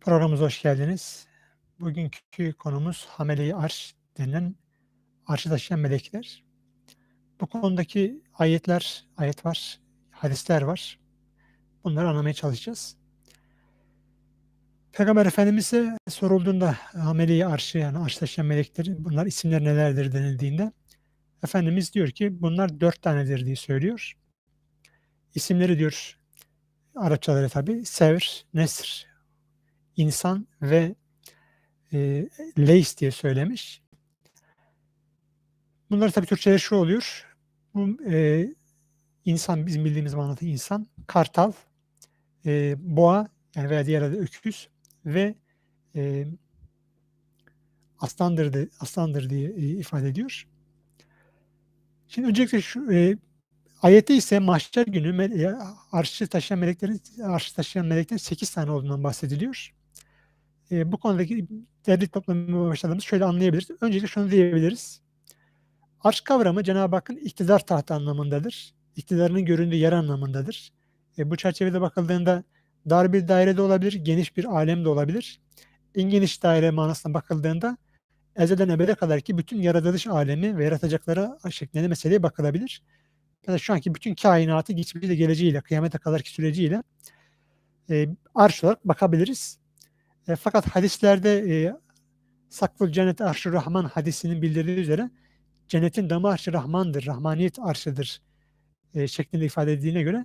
Programımıza hoş geldiniz. Bugünkü konumuz Hamele-i Arş denilen arşı taşıyan melekler. Bu konudaki ayetler, ayet var, hadisler var. Bunları anlamaya çalışacağız. Peygamber Efendimiz'e sorulduğunda Hamele-i Arşı yani arş taşıyan meleklerin bunlar isimler nelerdir denildiğinde Efendimiz diyor ki bunlar dört tanedir diye söylüyor. İsimleri diyor Arapçaları tabi Sevr, Nesr, insan ve e, leis diye söylemiş. Bunlar tabii Türkçe'de şu oluyor. Bu e, insan bizim bildiğimiz manada insan, kartal, e, boğa yani veya diğer adı öküz ve e, aslandır, de, aslandır diye e, ifade ediyor. Şimdi öncelikle şu e, ayette ise mahşer günü e, arşı taşıyan meleklerin arşı taşıyan meleklerin 8 tane olduğundan bahsediliyor e, bu konudaki derli toplamaya başladığımız şöyle anlayabiliriz. Öncelikle şunu diyebiliriz. Arş kavramı Cenab-ı Hakk'ın iktidar tahtı anlamındadır. İktidarının göründüğü yer anlamındadır. E, bu çerçevede bakıldığında dar bir dairede olabilir, geniş bir alem de olabilir. En geniş daire manasına bakıldığında ezelden ebede kadar ki bütün yaratılış alemi ve yaratacakları şeklinde meseleye bakılabilir. Ya da şu anki bütün kainatı geçmişiyle geleceğiyle, kıyamete kadarki süreciyle e, arş olarak bakabiliriz. E, fakat hadislerde e, Sakful Cennet Arşı Rahman hadisinin bildirdiği üzere cennetin damı arşı Rahman'dır, Rahmaniyet arşıdır e, şeklinde ifade edildiğine göre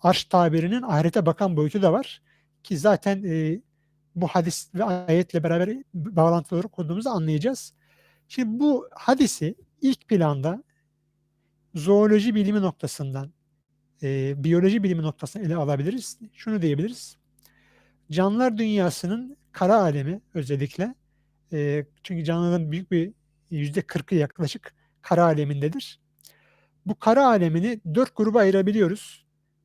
arş tabirinin ahirete bakan boyutu da var. Ki zaten e, bu hadis ve ayetle beraber bağlantılı olarak okuduğumuzda anlayacağız. Şimdi bu hadisi ilk planda zooloji bilimi noktasından, e, biyoloji bilimi noktasından ele alabiliriz. Şunu diyebiliriz canlılar dünyasının kara alemi özellikle e, çünkü canlıların büyük bir yüzde kırkı yaklaşık kara alemindedir. Bu kara alemini dört gruba ayırabiliyoruz.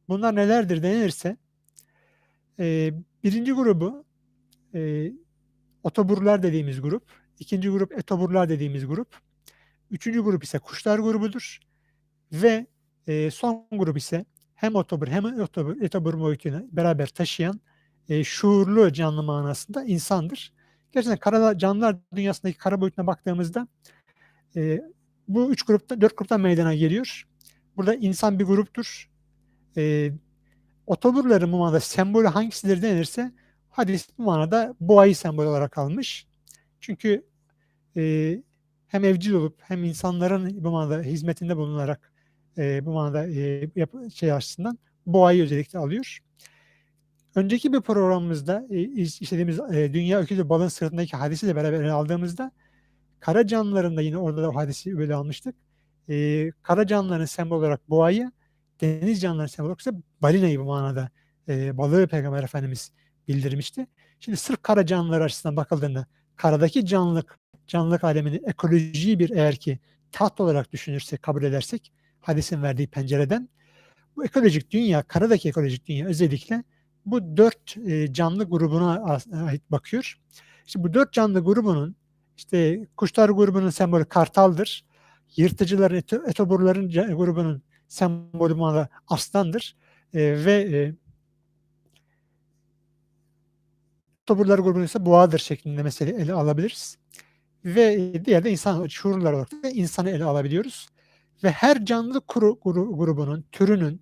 Bunlar nelerdir denilirse e, birinci grubu e, otoburlar dediğimiz grup, ikinci grup etoburlar dediğimiz grup, üçüncü grup ise kuşlar grubudur ve e, son grup ise hem otobur hem otobur, etobur boyutunu beraber taşıyan e, şuurlu canlı manasında insandır. Gerçekten kara, canlılar dünyasındaki kara boyutuna baktığımızda e, bu üç grupta, dört gruptan meydana geliyor. Burada insan bir gruptur. E, otoburların bu manada sembolü hangisidir denirse hadis bu manada boğayı sembol olarak almış. Çünkü e, hem evcil olup hem insanların bu manada hizmetinde bulunarak e, bu manada e, yap, şey açısından boğayı özellikle alıyor. Önceki bir programımızda e, işlediğimiz e, Dünya Öküzü Balın Sırtındaki hadisiyle beraber ele aldığımızda kara canlılarında yine orada da o hadisi böyle almıştık. E, kara canlıların sembol olarak boğayı, deniz canlıların sembol olarak ise balinayı bu manada e, balığı Peygamber Efendimiz bildirmişti. Şimdi sırf kara canlılar açısından bakıldığında karadaki canlılık, canlılık alemini ekolojiyi bir eğer ki taht olarak düşünürsek, kabul edersek hadisin verdiği pencereden bu ekolojik dünya, karadaki ekolojik dünya özellikle bu dört e, canlı grubuna ait bakıyor. İşte bu dört canlı grubunun işte kuşlar grubunun sembolü kartaldır. Yırtıcıların, etoburların grubunun sembolü aslandır. E, ve e, etoburlar grubunun ise boğadır şeklinde mesele ele alabiliriz. Ve diğer de insan şuurlar olarak da insanı ele alabiliyoruz. Ve her canlı kuru, gru, grubunun, türünün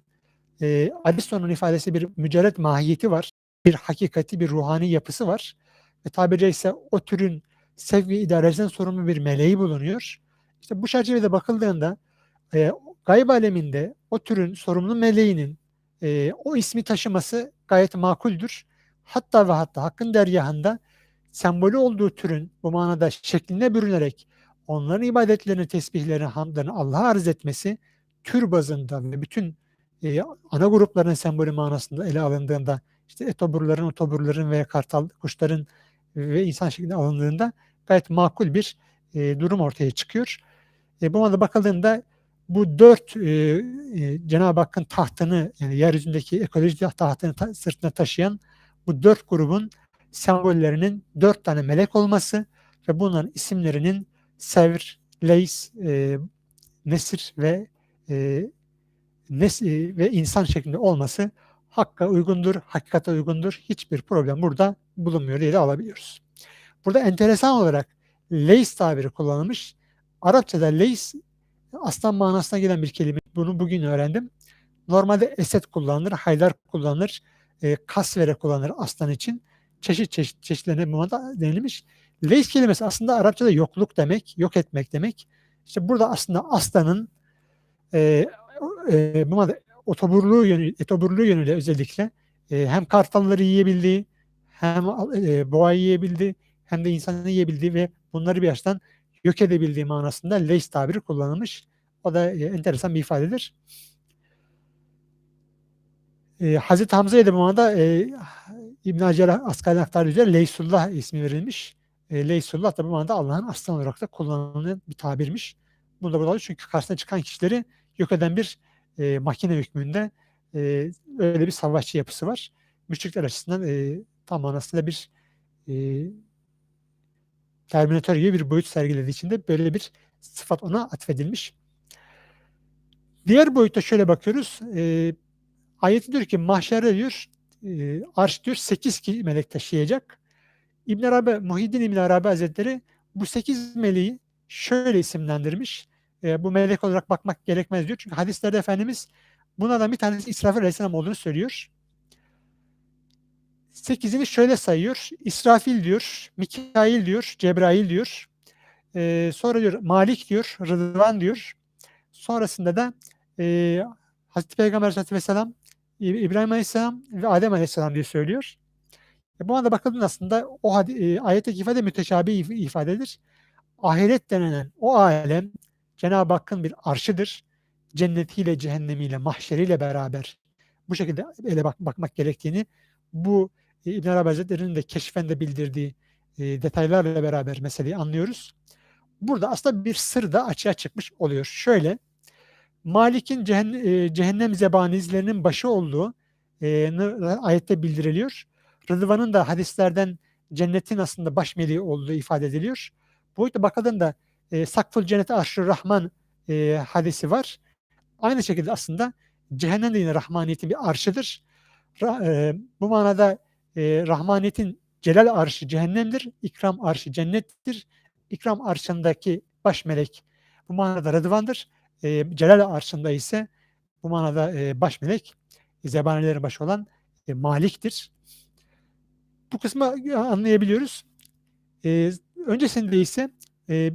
e, Aristo'nun ifadesi bir mücerret mahiyeti var. Bir hakikati, bir ruhani yapısı var. Ve tabiri caizse o türün sevgi idaresinden sorumlu bir meleği bulunuyor. İşte bu çerçevede bakıldığında e, gayb aleminde o türün sorumlu meleğinin e, o ismi taşıması gayet makuldür. Hatta ve hatta Hakkın dergahında sembolü olduğu türün bu manada şekline bürünerek onların ibadetlerini, tesbihlerini, hamdlarını Allah'a arz etmesi tür bazında ve bütün e, ana grupların sembolü manasında ele alındığında işte etoburların, otoburların veya kartal kuşların ve insan şeklinde alındığında gayet makul bir e, durum ortaya çıkıyor. E, bu manada bakıldığında bu dört e, e, Cenab-ı Hakk'ın tahtını yani yeryüzündeki ekoloji tahtını ta, sırtına taşıyan bu dört grubun sembollerinin dört tane melek olması ve bunların isimlerinin Sevr, Leys, e, Nesir ve e, nes ve insan şeklinde olması hakka uygundur, hakikate uygundur. Hiçbir problem burada bulunmuyor diye alabiliyoruz. Burada enteresan olarak leys tabiri kullanılmış. Arapçada leys aslan manasına gelen bir kelime. Bunu bugün öğrendim. Normalde eset kullanılır, haydar kullanılır, e, kasvere kullanılır aslan için. Çeşit çeşit çeşitlerine bu denilmiş. Leys kelimesi aslında Arapçada yokluk demek, yok etmek demek. İşte burada aslında aslanın e, e, bu otoburluğu yönü, etoburluğu yönüyle özellikle e, hem kartalları yiyebildiği, hem e, boğa yiyebildiği, hem de insanı yiyebildiği ve bunları bir yaştan yok edebildiği manasında leys tabiri kullanılmış. O da e, enteresan bir ifadedir. E, Hazreti Hamza'ya da bu manada e, İbn Hacer Askal'in aktardığı üzere Leysullah ismi verilmiş. E, Leysullah da bu manada Allah'ın aslan olarak da kullanılan bir tabirmiş. Bunu da burada çünkü karşısına çıkan kişileri yok eden bir e, makine hükmünde e, öyle bir savaşçı yapısı var. Müşrikler açısından e, tam manasıyla bir e, Terminator gibi bir boyut sergilediği için de böyle bir sıfat ona atfedilmiş. Diğer boyutta şöyle bakıyoruz. E, ayeti diyor ki mahşerde diyor e, arş diyor 8 melek taşıyacak. İbn Arabi, Muhiddin İbn Arabi Hazretleri bu 8 meleği şöyle isimlendirmiş. E, bu melek olarak bakmak gerekmez diyor. Çünkü hadislerde Efendimiz bunlardan bir tanesi İsrafil Aleyhisselam olduğunu söylüyor. Sekizini şöyle sayıyor. İsrafil diyor, Mikail diyor, Cebrail diyor. Ee, sonra diyor Malik diyor, Rıdvan diyor. Sonrasında da e, Hazreti Peygamber Aleyhisselatü Vesselam, İbrahim Aleyhisselam ve Adem Aleyhisselam diye söylüyor. E, bu anda bakıldığında aslında o e, ayetteki ifade müteşabi ifadedir. Ahiret denilen o alem Cenab-ı Hakk'ın bir arşıdır. Cennetiyle, cehennemiyle, mahşeriyle beraber bu şekilde ele bak bakmak gerektiğini bu e, İbn Arabi Hazretleri'nin de keşfen bildirdiği e, detaylarla beraber meseleyi anlıyoruz. Burada aslında bir sır da açığa çıkmış oluyor. Şöyle, Malik'in cehennem, e, cehennem zebanizlerinin başı olduğu e, ayette bildiriliyor. Rıdvan'ın da hadislerden cennetin aslında baş meleği olduğu ifade ediliyor. Bu boyutta bakıldığında e, Sakful Cenneti Arşur Rahman e, hadisi var. Aynı şekilde aslında cehennem de yine rahmaniyetin bir arşıdır. Ra, e, bu manada e, rahmaniyetin celal arşı cehennemdir, ikram arşı cennettir. İkram arşındaki baş melek bu manada Rıdvan'dır. E, celal arşında ise bu manada e, baş melek zebanelerin başı olan e, Malik'tir. Bu kısmı anlayabiliyoruz. E, öncesinde ise e,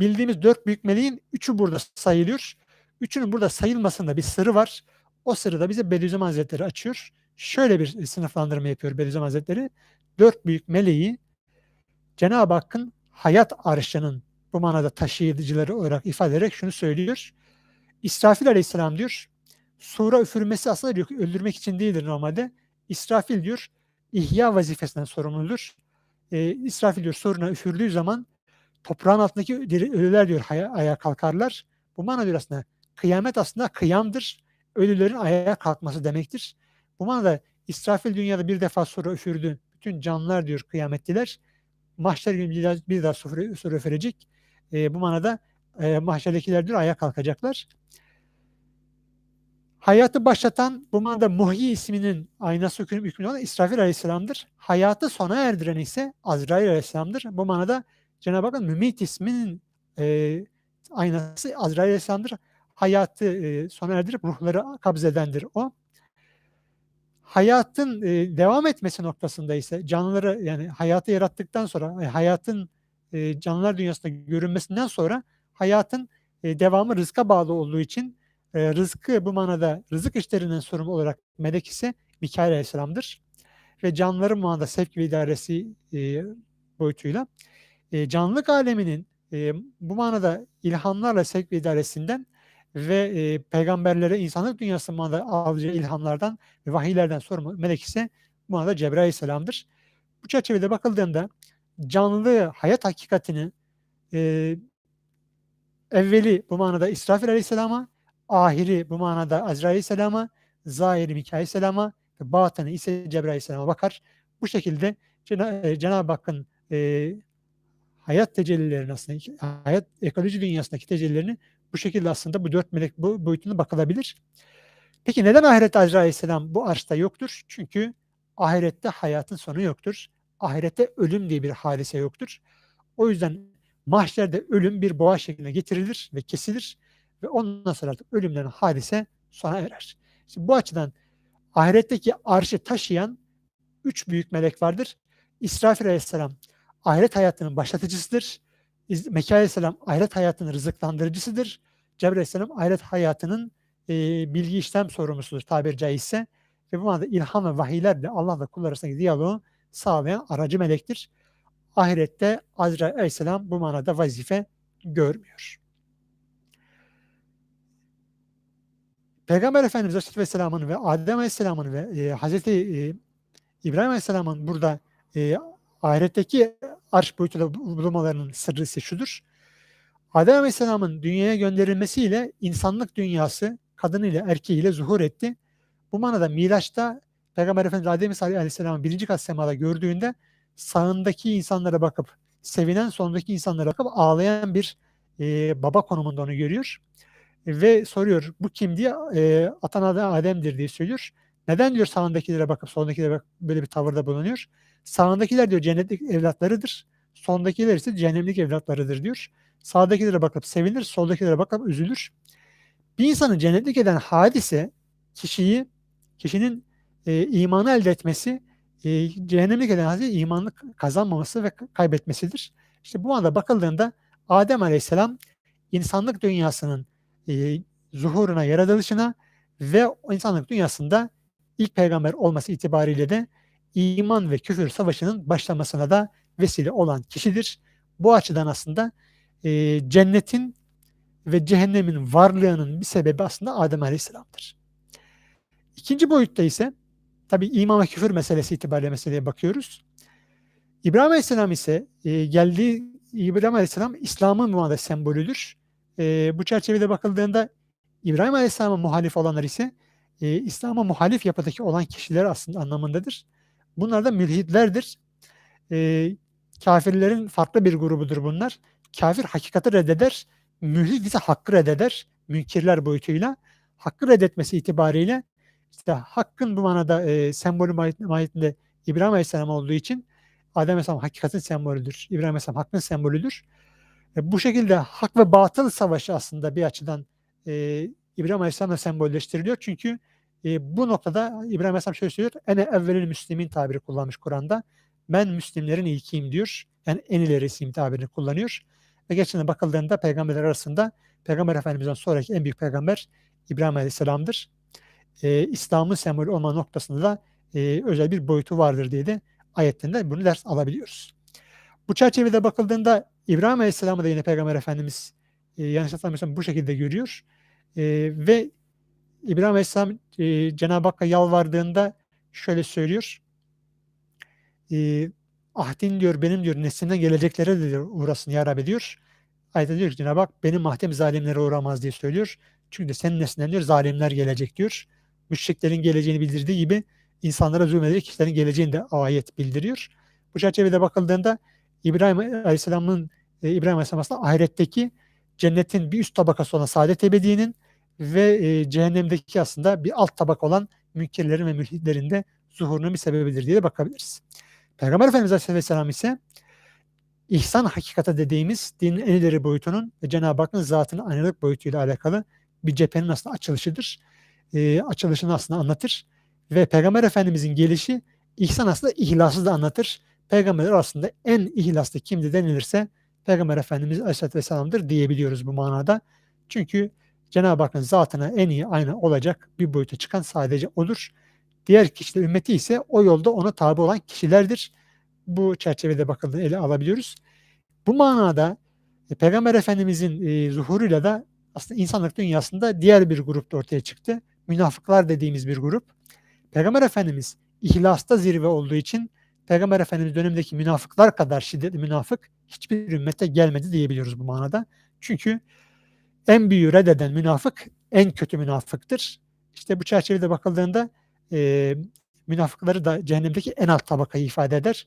bildiğimiz dört büyük meleğin üçü burada sayılıyor. Üçünün burada sayılmasında bir sırrı var. O sırrı da bize Bediüzzaman Hazretleri açıyor şöyle bir sınıflandırma yapıyor Bediüzzaman Hazretleri. Dört büyük meleği Cenab-ı Hakk'ın hayat arşının bu manada taşıyıcıları olarak ifade ederek şunu söylüyor. İsrafil aleyhisselam diyor, sura üfürmesi aslında diyor, öldürmek için değildir normalde. İsrafil diyor, ihya vazifesinden sorumludur. Ee, İsrafil diyor, suruna üfürdüğü zaman toprağın altındaki ölüler diyor ayağa kalkarlar. Bu mana diyor aslında kıyamet aslında kıyamdır. Ölülerin ayağa kalkması demektir. Bu manada İsrafil dünyada bir defa sonra üfürdü. Bütün canlılar diyor kıyamettiler. Mahşer günü bir daha, bir daha sonra üfürecek. E, bu manada e, mahşerdekiler diyor ayağa kalkacaklar. Hayatı başlatan bu manada Muhyi isminin aynası hükmünde olan İsrafil Aleyhisselam'dır. Hayatı sona erdiren ise Azrail Aleyhisselam'dır. Bu manada Cenab-ı Hakk'ın Mümit isminin e, aynası Azrail Aleyhisselam'dır. Hayatı e, sona erdirip ruhları kabzedendir o hayatın e, devam etmesi noktasında ise canlıları yani hayatı yarattıktan sonra e, hayatın e, canlılar dünyasında görünmesinden sonra hayatın e, devamı rızka bağlı olduğu için e, rızkı bu manada rızık işlerinden sorumlu olarak melek ise Mikail Aleyhisselam'dır. Ve canlıların manada sevk ve idaresi e, boyutuyla e, canlılık aleminin e, bu manada ilhamlarla sevk idaresinden ve e, peygamberlere insanlık dünyasında alacağı ilhamlardan ve vahiylerden sorumlu melek ise bu manada Cebrail Aleyhisselam'dır. Bu çerçevede bakıldığında canlı hayat hakikatini e, evveli bu manada İsrafil Aleyhisselam'a, ahiri bu manada Azrail Aleyhisselam'a, zahiri Mikail Aleyhisselam'a ve batını ise Cebrail Aleyhisselam'a bakar. Bu şekilde Cena- Cenab-ı Hakk'ın e, hayat tecellilerini aslında hayat ekoloji dünyasındaki tecellilerini bu şekilde aslında bu dört melek bu boyutuna bakılabilir. Peki neden ahirette Azrail Aleyhisselam bu arşta yoktur? Çünkü ahirette hayatın sonu yoktur. ahirette ölüm diye bir hadise yoktur. O yüzden mahşerde ölüm bir boğa şekline getirilir ve kesilir ve ondan sonra artık ölümlerin hadise sona erer. Şimdi bu açıdan ahiretteki arşı taşıyan üç büyük melek vardır. İsrafil aleyhisselam ahiret hayatının başlatıcısıdır. Mekail aleyhisselam ahiret hayatının rızıklandırıcısıdır. Cebrail aleyhisselam ahiret hayatının e, bilgi işlem sorumlusudur tabiri caizse. Ve bu manada ilham ve vahiylerle Allah'la kullar arasındaki diyaloğu sağlayan aracı melektir. Ahirette Azrail aleyhisselam bu manada vazife görmüyor. Peygamber Efendimiz Aleyhisselam'ın ve Adem Aleyhisselam'ın ve e, Hazreti e, İbrahim Aleyhisselam'ın burada e, ahiretteki arş boyutunda bulunmalarının sırrı ise şudur. Adem Aleyhisselam'ın dünyaya gönderilmesiyle insanlık dünyası kadınıyla erkeğiyle zuhur etti. Bu manada Miraç'ta Peygamber Efendimiz Adem Aleyhisselam'ın birinci kat semada gördüğünde sağındaki insanlara bakıp sevinen sondaki insanlara bakıp ağlayan bir e, baba konumunda onu görüyor. Ve soruyor bu kim diye e, atan Adem'dir diye söylüyor. Neden diyor sağındakilere bakıp soldakilere bakıp böyle bir tavırda bulunuyor. Sağındakiler diyor cennetlik evlatlarıdır. Sondakiler ise cehennemlik evlatlarıdır diyor. Sağdakilere bakıp sevinir, soldakilere bakıp üzülür. Bir insanı cennetlik eden hadise kişiyi, kişinin e, imanı elde etmesi, e, cehennemlik eden hadise imanlık kazanmaması ve kaybetmesidir. İşte bu anda bakıldığında Adem Aleyhisselam insanlık dünyasının e, zuhuruna, yaratılışına ve insanlık dünyasında ilk peygamber olması itibariyle de iman ve küfür savaşının başlamasına da vesile olan kişidir. Bu açıdan aslında e, cennetin ve cehennemin varlığının bir sebebi aslında Adem Aleyhisselam'dır. İkinci boyutta ise tabi iman ve küfür meselesi itibariyle meseleye bakıyoruz. İbrahim Aleyhisselam ise e, geldiği İbrahim Aleyhisselam İslam'ın bu sembolüdür. E, bu çerçevede bakıldığında İbrahim Aleyhisselam'a muhalif olanlar ise e, İslam'a muhalif yapıdaki olan kişiler aslında anlamındadır. Bunlar da mülhitlerdir. E, kafirlerin farklı bir grubudur bunlar. Kafir hakikati reddeder, mülhit ise hakkı reddeder, münkirler boyutuyla. Hakkı reddetmesi itibariyle işte hakkın bu manada e, sembolü mahiyetinde İbrahim Aleyhisselam olduğu için Adem Aleyhisselam hakikatin sembolüdür. İbrahim Aleyhisselam hakkın sembolüdür. E, bu şekilde hak ve batıl savaşı aslında bir açıdan e, İbrahim Aleyhisselam'la sembolleştiriliyor. Çünkü e, bu noktada İbrahim Aleyhisselam şöyle söylüyor. Ene evvelil müslimin tabiri kullanmış Kur'an'da. Ben Müslimlerin ilkiyim diyor. Yani en ilerisiyim tabirini kullanıyor. Ve geçen bakıldığında peygamberler arasında Peygamber Efendimiz'den sonraki en büyük peygamber İbrahim Aleyhisselam'dır. E, İslam'ın sembolü olma noktasında da e, özel bir boyutu vardır diye de ayetten bunu ders alabiliyoruz. Bu çerçevede bakıldığında İbrahim Aleyhisselam'ı da yine Peygamber Efendimiz e, yanlış hatırlamıyorsam bu şekilde görüyor. E, ve İbrahim Aleyhisselam e, Cenab-ı Hakk'a yalvardığında şöyle söylüyor. E, ahdin diyor benim diyor neslinden geleceklere de diyor, uğrasın ya Rabbi diyor. Ayette diyor ki Cenab-ı Hak benim ahdim zalimlere uğramaz diye söylüyor. Çünkü de senin neslinden diyor zalimler gelecek diyor. Müşriklerin geleceğini bildirdiği gibi insanlara zulmedecek kişilerin geleceğini de ayet bildiriyor. Bu çerçevede bakıldığında İbrahim Aleyhisselam'ın e, İbrahim Aleyhisselam aslında ahiretteki cennetin bir üst tabakası olan saadet ebedinin ve e, cehennemdeki aslında bir alt tabak olan münkirlerin ve mülhitlerin de zuhurunun bir sebebidir diye de bakabiliriz. Peygamber Efendimiz Aleyhisselam ise ihsan hakikati dediğimiz dinin en ileri boyutunun ve Cenab-ı Hakk'ın zatının aynılık boyutuyla alakalı bir cephenin aslında açılışıdır. E, açılışını aslında anlatır. Ve Peygamber Efendimizin gelişi ihsan aslında ihlası da anlatır. Peygamberler aslında en ihlaslı kimdi denilirse Peygamber Efendimiz Aleyhisselatü Vesselam'dır diyebiliyoruz bu manada. Çünkü Cenab-ı Hakk'ın zatına en iyi aynı olacak bir boyuta çıkan sadece odur. Diğer kişiler ümmeti ise o yolda ona tabi olan kişilerdir. Bu çerçevede bakıldığında ele alabiliyoruz. Bu manada e, Peygamber Efendimizin e, zuhuruyla da aslında insanlık dünyasında diğer bir grup da ortaya çıktı. Münafıklar dediğimiz bir grup. Peygamber Efendimiz ihlasta zirve olduğu için Peygamber Efendimiz dönemindeki münafıklar kadar şiddetli münafık hiçbir ümmete gelmedi diyebiliyoruz bu manada. Çünkü en büyüğü reddeden münafık en kötü münafıktır. İşte bu çerçevede bakıldığında e, münafıkları da cehennemdeki en alt tabakayı ifade eder.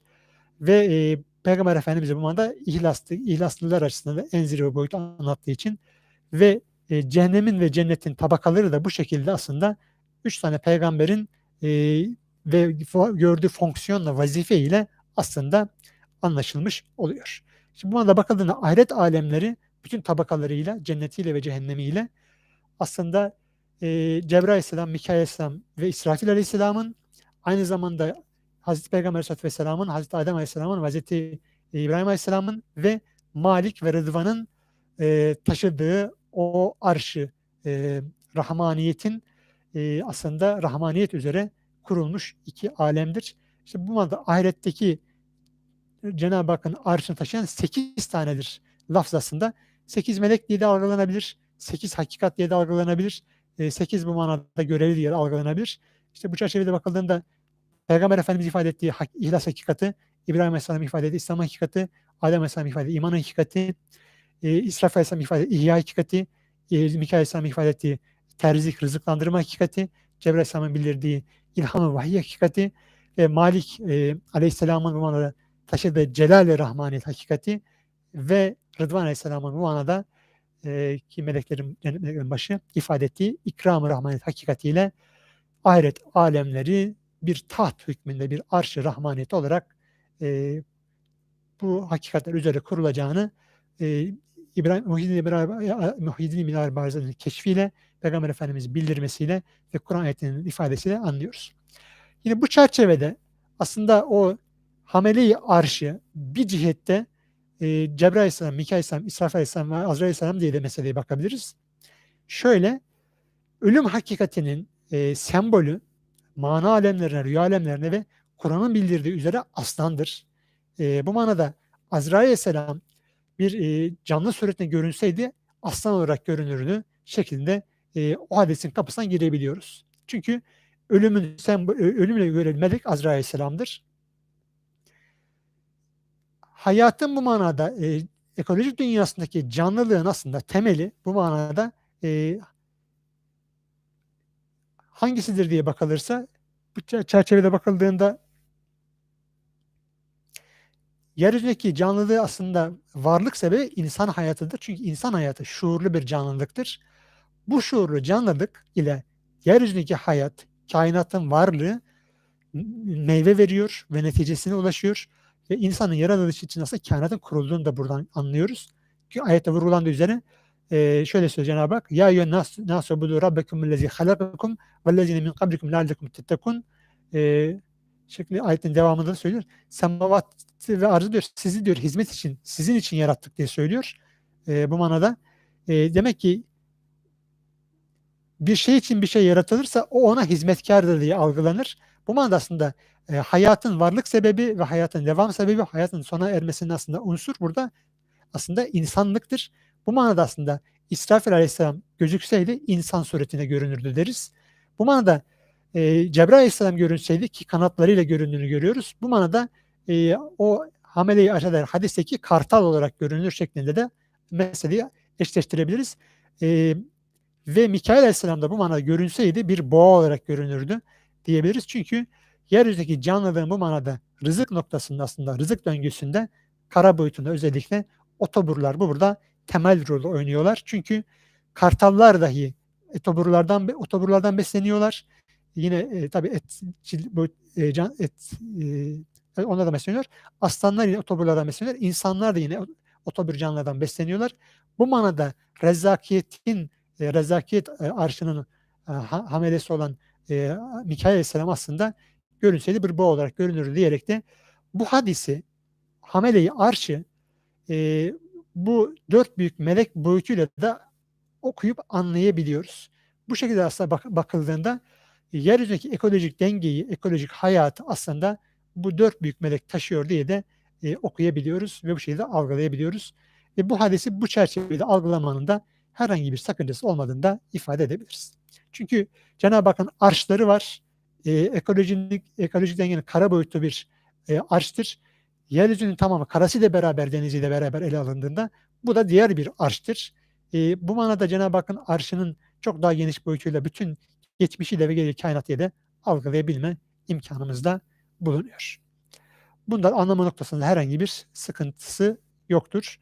Ve e, Peygamber Efendimiz bu manada ihlaslı, ihlaslılar açısından da en zirve boyutu anlattığı için ve e, cehennemin ve cennetin tabakaları da bu şekilde aslında üç tane peygamberin e, ve gördüğü fonksiyonla vazife ile aslında anlaşılmış oluyor. Şimdi buna da bakıldığında ahiret alemleri bütün tabakalarıyla, cennetiyle ve cehennemiyle aslında e, Cebrail Aleyhisselam, Mikail Aleyhisselam ve İsrafil Aleyhisselam'ın aynı zamanda Hazreti Peygamber Aleyhisselatü Vesselam'ın, Hazreti Adem Aleyhisselam'ın, Hazreti İbrahim Aleyhisselam'ın ve Malik ve Rıdvan'ın e, taşıdığı o arşı e, Rahmaniyet'in e, aslında Rahmaniyet üzere kurulmuş iki alemdir. İşte bu manada ahiretteki Cenab-ı Hakk'ın arşını taşıyan sekiz tanedir lafzasında. 8 melek diye de algılanabilir. 8 hakikat diye de algılanabilir. Ee, 8 bu manada görevli diye de algılanabilir. İşte bu çerçevede bakıldığında Peygamber Efendimiz ifade ettiği hak, ihlas hakikati, İbrahim Aleyhisselam ifade ettiği İslam hakikati, Adem Aleyhisselam ifade ettiği iman hakikati, e, İsraf Aleyhisselam ifade ettiği ihya hakikati, e, Mikail Aleyhisselam ifade ettiği terzik, rızıklandırma hakikati, Cebrail Aleyhisselam'ın bildirdiği ilham vahiy hakikati ve Malik e, Aleyhisselam'ın bu manada taşıdığı celal-i rahmaniyet hakikati ve Rıdvan Aleyhisselam'ın bu manada e, ki meleklerin, meleklerin başı ifade ettiği ikram-ı rahmaniyet hakikatiyle ahiret alemleri bir taht hükmünde bir arş-ı rahmaniyet olarak e, bu hakikatler üzere kurulacağını e, İbrahim Muhyiddin İbn Arabi keşfiyle Peygamber Efendimiz bildirmesiyle ve Kur'an ayetinin ifadesiyle anlıyoruz. Yine bu çerçevede aslında o hamele-i arşı bir cihette e, Cebrail Aleyhisselam, Mikail Aleyhisselam, İsrafil Aleyhisselam ve Azrail Aleyhisselam diye de meseleye bakabiliriz. Şöyle, ölüm hakikatinin e, sembolü mana alemlerine, rüya alemlerine ve Kur'an'ın bildirdiği üzere aslandır. E, bu manada Azrail Aleyhisselam bir e, canlı suretine görünseydi aslan olarak görünürdü şeklinde e, o hadisin kapısından girebiliyoruz. Çünkü ölümün sembol, ölümle görülen melek Azrail Aleyhisselam'dır. Hayatın bu manada e, ekolojik dünyasındaki canlılığın aslında temeli bu manada e, hangisidir diye bakılırsa bu çerçevede bakıldığında yeryüzündeki canlılığı aslında varlık sebebi insan hayatıdır. Çünkü insan hayatı şuurlu bir canlılıktır. Bu şuurlu canlılık ile yeryüzündeki hayat, kainatın varlığı meyve veriyor ve neticesine ulaşıyor. Ve insanın yaratılışı için aslında kainatın kurulduğunu da buradan anlıyoruz. Çünkü ayette vurulan üzere e, şöyle söylüyor Cenab-ı Hak Ya eyyühen nasu budu rabbekum lezi halakakum vellezine min kablikum leallekum tettekun e, şekli ayetin devamında da söylüyor. Semavat ve arzı diyor sizi diyor hizmet için sizin için yarattık diye söylüyor. E, bu manada e, demek ki bir şey için bir şey yaratılırsa o ona hizmetkardır diye algılanır. Bu manada aslında e, hayatın varlık sebebi ve hayatın devam sebebi, hayatın sona ermesinin aslında unsur burada aslında insanlıktır. Bu manada aslında İsrafil aleyhisselam gözükseydi insan suretine görünürdü deriz. Bu manada e, Cebrail aleyhisselam görünseydi ki kanatlarıyla göründüğünü görüyoruz. Bu manada e, o aşağıda hadisteki kartal olarak görünür şeklinde de meseleyi eşleştirebiliriz. E, ve Mikail aleyhisselam da bu manada görünseydi bir boğa olarak görünürdü diyebiliriz. Çünkü yeryüzündeki canlılığın bu manada rızık noktasında aslında rızık döngüsünde kara boyutunda özellikle otoburlar bu burada temel rolü oynuyorlar. Çünkü kartallar dahi otoburlardan otoburlardan besleniyorlar. Yine e, tabii et, bu, e, can, et e, onlar da besleniyor. Aslanlar yine otoburlardan besleniyor. İnsanlar da yine otobur canlılardan besleniyorlar. Bu manada rezakiyetin e, rezakiyet e, arşının e, olan e, Mikail Aleyhisselam aslında görünseydi bir boğa olarak görünür diyerek de bu hadisi hameleyi arşı e, bu dört büyük melek boyutuyla da okuyup anlayabiliyoruz. Bu şekilde aslında bak, bakıldığında yeryüzündeki ekolojik dengeyi, ekolojik hayatı aslında bu dört büyük melek taşıyor diye de e, okuyabiliyoruz ve bu şekilde algılayabiliyoruz. Ve bu hadisi bu çerçevede algılamanın da herhangi bir sakıncası olmadığını da ifade edebiliriz. Çünkü Cenab-ı Hakk'ın arşları var. E, ekolojik, ekolojik dengenin kara boyutlu bir e, arştır. Yeryüzünün tamamı karasıyla beraber, deniziyle beraber ele alındığında bu da diğer bir arştır. E, bu manada Cenab-ı Hakk'ın arşının çok daha geniş boyutuyla bütün geçmişiyle ve gelecek kainatıyla de algılayabilme imkanımız da bulunuyor. Bundan anlama noktasında herhangi bir sıkıntısı yoktur.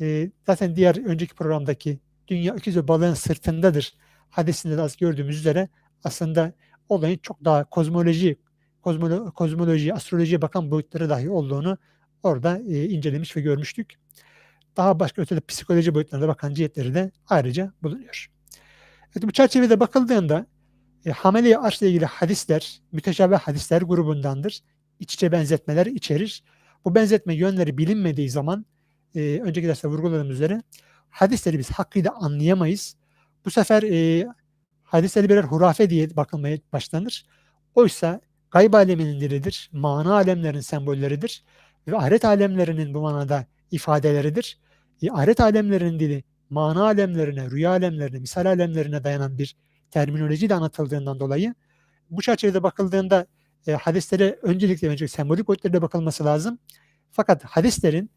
E, zaten diğer önceki programdaki dünya öküz ve balığın sırtındadır hadisinde de az gördüğümüz üzere aslında olayın çok daha kozmoloji kozmolo kozmolojiye, astrolojiye bakan boyutları dahi olduğunu orada, eee, incelemiş ve görmüştük. Daha başka ötede psikoloji boyutlarına bakan cihetleri de ayrıca bulunuyor. Evet, bu çerçevede bakıldığında, eee, hamele-i arşla ilgili hadisler, müteşabih hadisler grubundandır. İç içe benzetmeler içerir. Bu benzetme yönleri bilinmediği zaman, eee, önceki derste vurguladığım üzere hadisleri biz hakkıyla anlayamayız. Bu sefer, eee, hadislere birer hurafe diye bakılmaya başlanır. Oysa gayb âleminin dilidir, mana alemlerinin sembolleridir ve ahiret alemlerinin bu manada ifadeleridir. Eee, ahiret alemlerinin dili, mana alemlerine, rüya alemlerine, misal alemlerine dayanan bir terminolojiyle anlatıldığından dolayı bu çerçevede bakıldığında, eee, hadislere öncelikle önce sembolik boyutlarıyla bakılması lazım. Fakat hadislerin,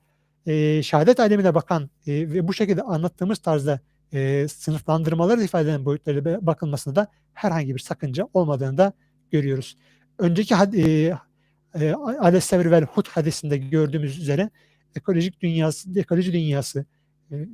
eee, şehadet âlemine bakan, eee, ve bu şekilde anlattığımız tarzda, eee, sınıflandırmaları ifade eden boyutlarıyla bakılmasında da herhangi bir sakınca olmadığını da görüyoruz. Önceki eee, eee, "Aleyhissever vel Hud" hadisinde gördüğümüz üzere ekolojik dünyası ekoloji dünyası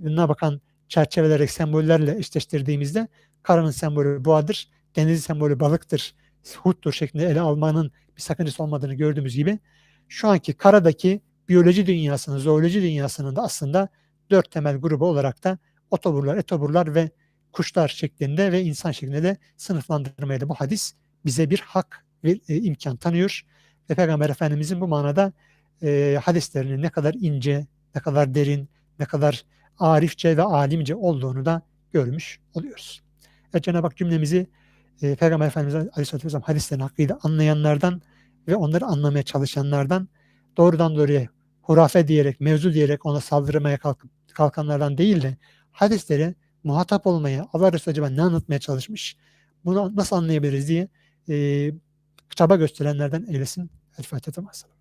na bakan çerçevelere, sembollerle eşleştirdiğimizde karanın sembolü boğadır, denizin sembolü balıktır, Hud'dur şeklinde ele almanın bir sakıncası olmadığını gördüğümüz gibi şu anki karadaki biyoloji dünyasının, zooloji dünyasının da aslında 4 temel grubu olarak da otoburlar, etoburlar ve kuşlar şeklinde ve insan şeklinde de sınıflandırmaya da bu hadis bize bir hak ve, eee, imkân tanıyor ve Peygamber Efendimizin bu manada, eee, hadislerinin ne kadar ince, ne kadar derin, ne kadar arifçe ve alimce olduğunu da görmüş oluyoruz. Evet, Cenab-ı Hak cümlemizi, eee, Peygamber Efendimiz Aleyhisselatü Vesselam hadislerini hakkıyla anlayanlardan ve onları anlamaya çalışanlardan, doğrudan doğruya hurafe diyerek, mevzu diyerek ona saldırmaya kalkıp kalkanlardan değil de hadislere muhatap olmaya, Allah Resulü acaba ne anlatmaya çalışmış, bunu nasıl anlayabiliriz diye, eee, çaba gösterenlerden eylesin. El Fatiha.